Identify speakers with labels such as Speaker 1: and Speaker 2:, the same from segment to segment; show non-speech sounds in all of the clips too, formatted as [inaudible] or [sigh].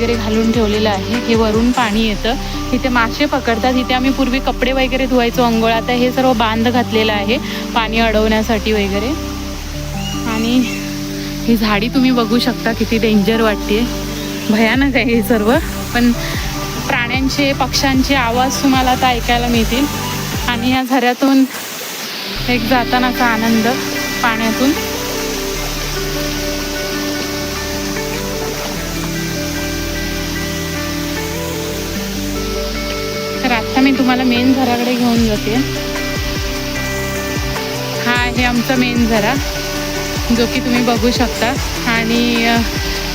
Speaker 1: वगैरे घालून ठेवलेलं आहे. हे वरून पाणी येतं. तिथे मासे पकडतात. इथे आम्ही पूर्वी कपडे वगैरे धुवायचो अंघोळ आता हे सर्व बांध घातलेलं आहे. पाणी अडवण्यासाठी वगैरे. आणि ही झाडी तुम्ही बघू शकता किती डेंजर वाटते भयानक आहे हे सर्व. पण प्राण्यांचे पक्ष्यांचे आवाज तुम्हाला आता ऐकायला मिळतील. आणि या झऱ्यातून एक जातानाचा आनंद पाण्यातून. आता मी तुम्हाला मेन झराकडे घेऊन जाते. हा आहे आमचा मेन झरा जो की तुम्ही बघू शकता. आणि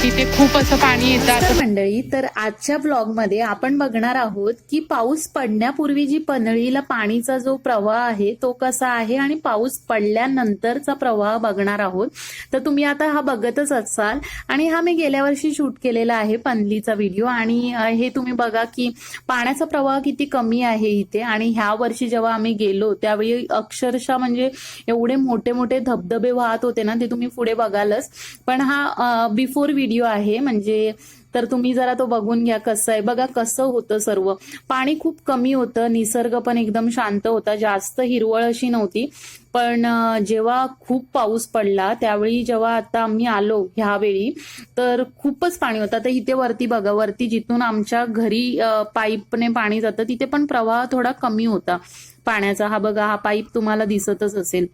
Speaker 1: तिथे खूप असं पाणी येतं.
Speaker 2: मंडळी तर आजच्या ब्लॉगमध्ये आपण बघणार आहोत की पाऊस पडण्यापूर्वी जी पनळीला पाणीचा जो प्रवाह आहे तो कसा आहे आणि पाऊस पडल्यानंतरचा प्रवाह बघणार आहोत. तर तुम्ही आता हा बघतच असाल आणि हा मी गेल्या वर्षी शूट केलेला आहे पनलीचा व्हिडिओ आणि हे तुम्ही बघा की पाण्याचा प्रवाह किती कमी आहे इथे आणि ह्या वर्षी जेव्हा आम्ही गेलो त्यावेळी अक्षरशः म्हणजे एवढे मोठे मोठे धबधबे वाहत होते ना ते तुम्ही पुढे बघालच. पण हा बिफोर व्हिडिओ आहे. म्हणजे तर तुम्ही जरा तो बघून घ्या कसं आहे. बघा कसं होतं सर्व. पाणी खूप कमी होतं. निसर्ग पण एकदम शांत होता. जास्त हिरवळ अशी नव्हती. पण जेव्हा खूप पाऊस पडला त्यावेळी जेव्हा आता आम्ही आलो ह्यावेळी तर खूपच पाणी होतं. आता इथे वरती बघा. वरती जिथून आमच्या घरी पाईपने पाणी जातं तिथे पण प्रवाह थोडा कमी होता. पाण्याचा हा बघा हा पाईप तुम्हाला दिसतच असेल.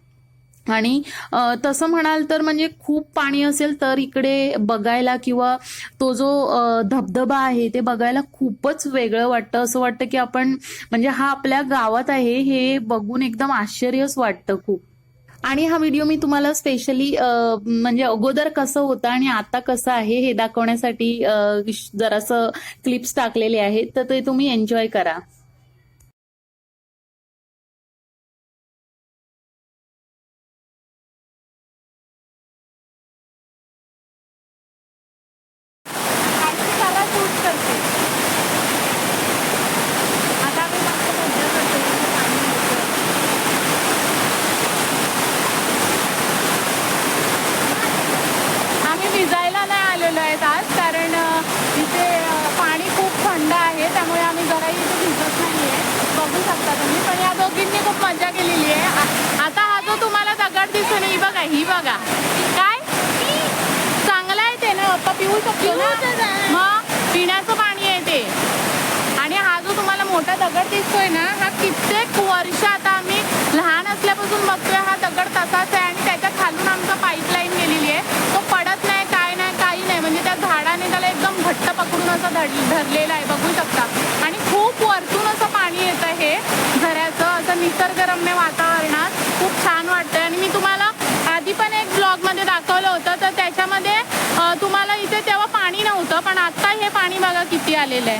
Speaker 2: आणि तसं म्हणाल तर म्हणजे खूप पाणी असेल तर इकडे बघायला किंवा तो जो धबधबा आहे ते बघायला खूपच वेगळं वाटतं. असं वाटतं की आपण म्हणजे हा आपल्या गावात आहे हे बघून एकदम आश्चर्यच वाटतं खूप. आणि हा व्हिडिओ मी तुम्हाला स्पेशली म्हणजे अगोदर कसं होतं आणि आता कसं आहे हे दाखवण्यासाठी जरासं क्लिप्स टाकलेले आहेत. तर ते तुम्ही एन्जॉय करा
Speaker 1: आम्ही भिजायला नाही आलेलो आहेत आज कारण अ, इथे अ, पाणी खूप थंड आहे त्यामुळे आम्ही जराही इथे भिजत नाहीये बघू शकता तुम्ही पण या दोघींनी खूप मजा केलेली आहे. आता हा जो तुम्हाला दगड दिसतो ना ही बघा ही बघा. काय? चांगला आहे ते ना पप्पा पिऊ शकतो ना. मग पिण्याचं पाणी आहे ते. आणि हा जो तुम्हाला मोठा दगड दिसतोय ना हा कित्येक वर्ष आता आम्ही लहान असल्यापासून बघतोय हा दगड तसाच आहे. आणि त्याच्या खालून आमचं पाईपलाईन गेलेली आहे. तो पडत नाही काय नाही काही नाही. म्हणजे त्या झाडाने त्याला एकदम घट्ट पकडून असं धर धरलेलं आहे. बघू शकता. आणि खूप वरतून असं पाणी येतं हे. निसर्गरम्य वातावरणात खूप छान वाटतंय. आणि मी तुम्हाला आधी पण एक ब्लॉगमध्ये दाखवलं होतं तर त्याच्यामध्ये तुम्हाला इथे तेव्हा पाणी नव्हतं पण आता हे पाणी बघा किती आलेलं आहे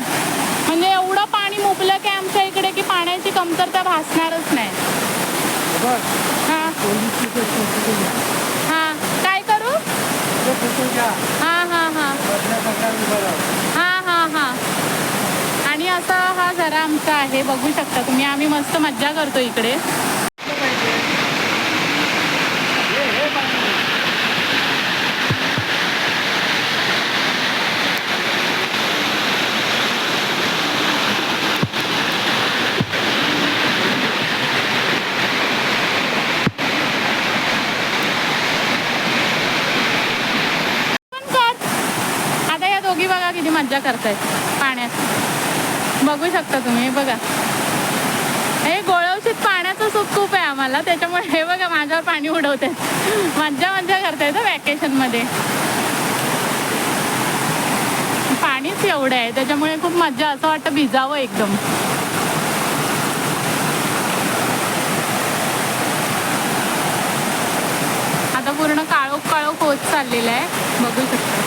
Speaker 1: म्हणजे एवढं पाणी मुबलक आहे आमच्या इकडे की पाण्याची कमतरता भासणारच नाही. हा. हा. काय करू हा हा हा हा हा हा आणि असा हा झरा आमचा आहे बघू शकता तुम्ही. आम्ही मस्त मज्जा करतो इकडे. आता या दोघी बघा किती मज्जा करतायत. बघू शकता तुम्ही बघा. हे गोळवशीत पाण्याचं सुख खूप आहे आम्हाला त्याच्यामुळे हे बघा माझ्यावर पाणी उडवते मज्जा मज्जा करतायत वॅकेशनमध्ये. पाणीच एवढं आहे त्याच्यामुळे खूप मज्जा असं वाटतं भिजावं एकदम. आता पूर्ण काळोख काळोख होत चाललेलं आहे बघू शकता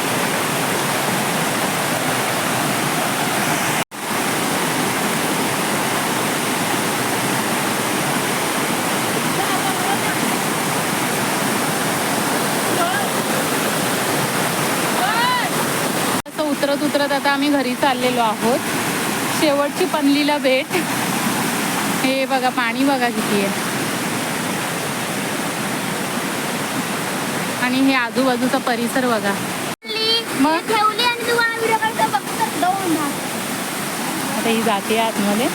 Speaker 1: असं उतरत उतरत आता आम्ही घरी चाललेलो आहोत. शेवटची पनलीला भेट. हे बघा पाणी बघा किती आहे. आणि हे आजूबाजूचा परिसर बघा. मग? आता ही जाते आतमध्ये.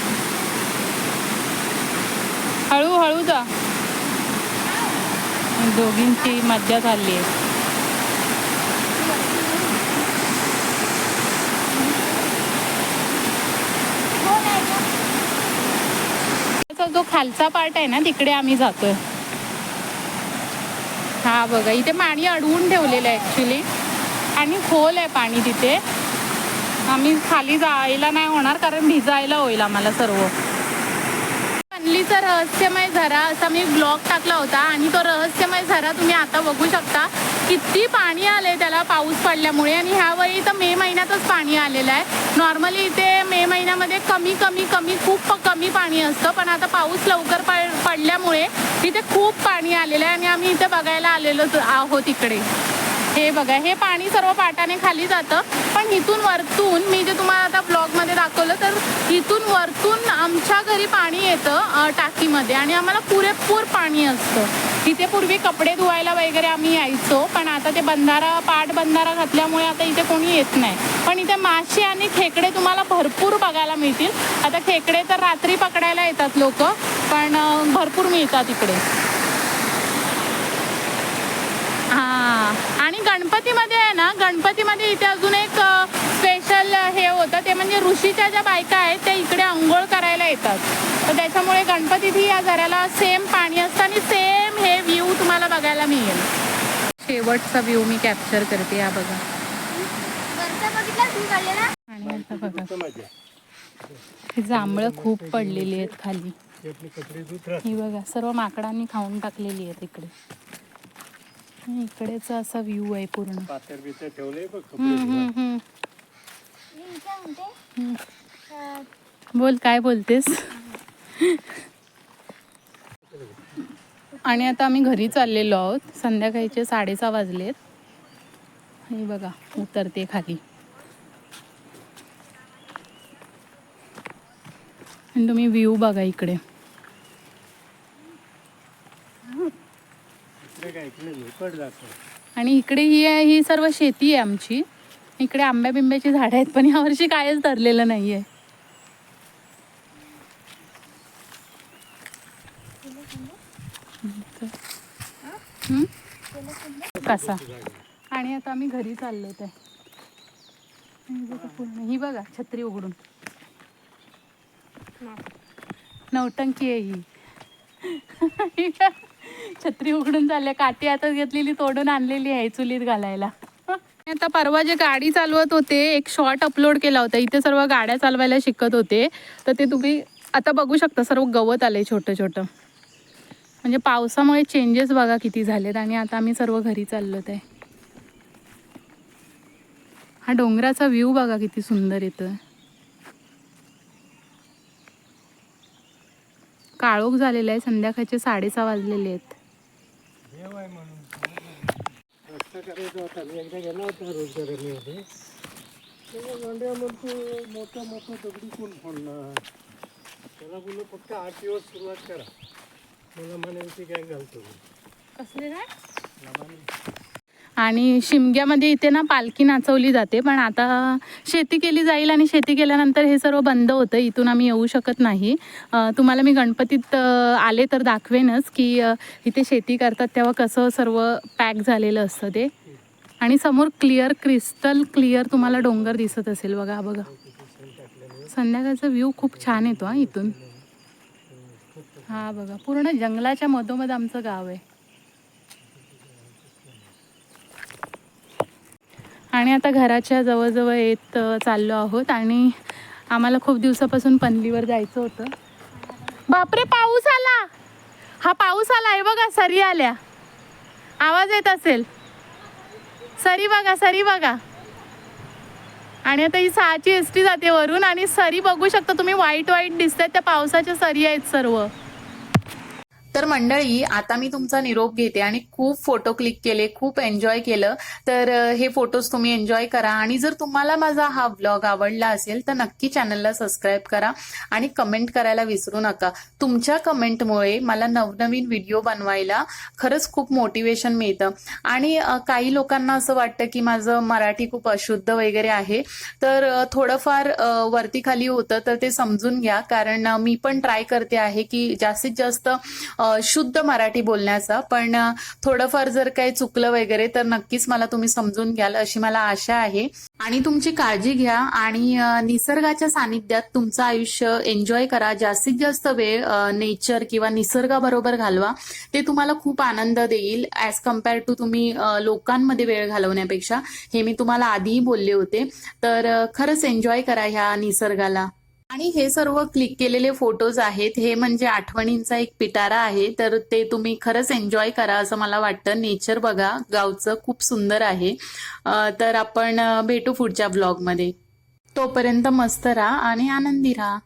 Speaker 1: हळूहळू जा. दोघींची मज्जा चालली आहे. तो जो खालचा पार्ट आहे ना तिकडे आम्ही जातोय. हा बघा इथे पाणी अडवून ठेवलेलं आहे ॲक्च्युली आणि खोल आहे पाणी तिथे. आम्ही खाली जायला नाही होणार कारण भिजायला होईल आम्हाला सर्व. पनलीचा रहस्यमय झरा असा मी ब्लॉग टाकला होता. आणि तो रहस्यमय झरा तुम्ही आता बघू शकता. किती पाणी आले त्याला पाऊस पडल्यामुळे. आणि ह्यावेळी तर मे महिन्यातच पाणी आलेलं आहे. नॉर्मली इथे मे महिन्यामध्ये कमी कमी कमी खूप कमी पाणी असतं. पण आता पाऊस लवकर पड पडल्यामुळे इथे खूप पाणी आलेलं आहे. आणि आम्ही इथे बघायला आलेलो आहोत इकडे. हे बघा हे पाणी सर्व पाटाने खाली जातं. पण इथून वरतून मी जे तुम्हाला आता ब्लॉगमध्ये दाखवलं तर इथून वरतून आमच्या घरी पाणी येतं टाकीमध्ये. आणि आम्हाला पुरेपूर पाणी असतं. इथे पूर्वी कपडे धुवायला वगैरे आम्ही यायचो पण आता ते बंधारा पाट बंधारा घातल्यामुळे आता इथे कोणी येत नाही. पण इथे मासे आणि खेकडे तुम्हाला भरपूर बघायला मिळतील. आता खेकडे तर रात्री पकडायला येतात लोक पण भरपूर मिळतात इकडे. हां. आणि गणपतीमध्ये आहे ना गणपतीमध्ये इथे अजून एक स्पेशल हे होतं ते म्हणजे ऋषीच्या ज्या बायका आहेत त्या इकडे आंघोळ करायला येतात. तर त्याच्यामुळे गणपतीतही या झऱ्याला सेम पाणी असतं आणि सेम हे व्ह्यू तुम्हाला बघायला मिळेल. शेवटचा व्ह्यू मी कॅप्चर करते या बघा. आणि आता बघा. ही जांभळं खूप पडलेली आहेत खाली. ही बघा सर्व माकडांनी खाऊन टाकलेली आहेत इकडे. इकडेचा असा व्ह्यू आहे पूर्ण.
Speaker 3: पातर बितर ठेवलंय बघ.
Speaker 1: बोल काय बोलतेस? आणि आता आम्ही घरी चाललेलो आहोत. संध्याकाळीचे साडेसहा वाजलेत. हे बघा उतरते खाली. आणि तुम्ही व्ह्यू बघा इकडे
Speaker 3: इकडे काय इकडे झोपड जातो
Speaker 1: आणि इकडे ही आहे ही सर्व शेती आहे आमची. इकडे आंब्या बिंब्याची झाडं आहेत पण यावर्षी कायच धरलेलं नाही आहे कसा? आणि आता आम्ही घरी चाललो ते. ही बघा छत्री उघडून. नौटंकी आहे ही [laughs] छत्री उघडून चालले काठी आता घेतलेली तोडून आणलेली आहे चुलीत घालायला. आता परवा जे गाडी चालवत होते एक शॉर्ट अपलोड केला होता. इथे सर्व गाड्या चालवायला शिकत होते. तर ते तुम्ही आता बघू शकता सर्व गवत आले छोटं छोटं. म्हणजे पावसामुळे चेंजेस बघा किती झालेत आणि आता आम्ही सर्व घरी चाललो आहे. हा डोंगराचा व्ह्यू बघा किती सुंदर येतोय. काळोख झालेला आहे संध्याकाळचे साडेसहा वाजलेले आहेत.
Speaker 3: करायचा होता मी एकदा गेलो रोजगारामध्ये तेव्हा म्हणतो दगडी कोण फोडणार त्याला बोललो फक्त आठ दिवस सुरुवात करा मला म्हणे काय घालतो
Speaker 1: कसले काय आणि शिमग्यामध्ये इथे ना पालखी नाचवली जाते पण आता शेती केली जाईल आणि शेती केल्यानंतर हे सर्व बंद होतं इथून आम्ही येऊ शकत नाही. तुम्हाला मी गणपतीत आले तर दाखवेनच की इथे शेती करतात तेव्हा कसं सर्व पॅक झालेलं असतं ते. आणि समोर क्लिअर क्रिस्टल क्लिअर तुम्हाला डोंगर दिसत असेल बघा बघा. संध्याकाळचा व्ह्यू खूप छान येतो हा इथून. हा बघा पूर्ण जंगलाच्या मधोमध आमचं गाव आहे. आणि आता घराच्या जवळजवळ येत चाललो आहोत आणि आम्हाला खूप दिवसापासून पनलीवर जायचं होतं. बापरे पाऊस आला! हा पाऊस आला आहे बघा सरी आल्या. आवाज येत असेल. सरी बघा सरी बघा. आणि आता ही सहाची एस टी जाते वरून आणि सरी बघू शकता तुम्ही वाईट वाईट दिसतात त्या पावसाच्या सरी आहेत सर्व.
Speaker 2: तर मंडळी आता मी तुमचा निरोप घेते आणि खूप फोटो क्लिक केले खूप एन्जॉय केलं. तर हे फोटोज तुम्ही एन्जॉय करा आणि जर तुम्हाला माझा हा व्लॉग आवडला असेल तर नक्की चॅनलला सबस्क्राईब करा आणि कमेंट करायला विसरू नका. तुमच्या कमेंटमुळे मला नवनवीन व्हिडिओ बनवायला खरंच खूप मोटिवेशन मिळतं. आणि काही लोकांना असं वाटतं की माझं मराठी खूप अशुद्ध वगैरे आहे. तर थोडंफार वरती खाली होतं तर ते समजून घ्या. कारण मी पण ट्राय करते आहे की जास्तीत जास्त शुद्ध मराठी बोलण्याचा. पण थोडंफार जर काही चुकलं वगैरे तर नक्कीच मला तुम्ही समजून घ्याल अशी मला आशा आहे. आणि तुमची काळजी घ्या आणि निसर्गाच्या सानिध्यात तुमचं आयुष्य एन्जॉय करा. जास्तीत जास्त वेळ नेचर किंवा निसर्गाबरोबर घालवा. ते तुम्हाला खूप आनंद देईल ॲज कंपेअर टू तुम्ही लोकांमध्ये वेळ घालवण्यापेक्षा. हे मी तुम्हाला आधीही बोलले होते. तर खरंच एन्जॉय करा ह्या निसर्गाला. आणि हे सर्व क्लिक केलेले फोटोज आहेत हे म्हणजे आठवणींचा एक पिटारा आहे तर ते तुम्ही खरंच एन्जॉय करा असं मला वाटतं. नेचर बघा गावचं खूप सुंदर आहे. तर आपण भेटू पुढच्या ब्लॉगमध्ये तोपर्यंत मस्त राहा आणि आनंदी राहा.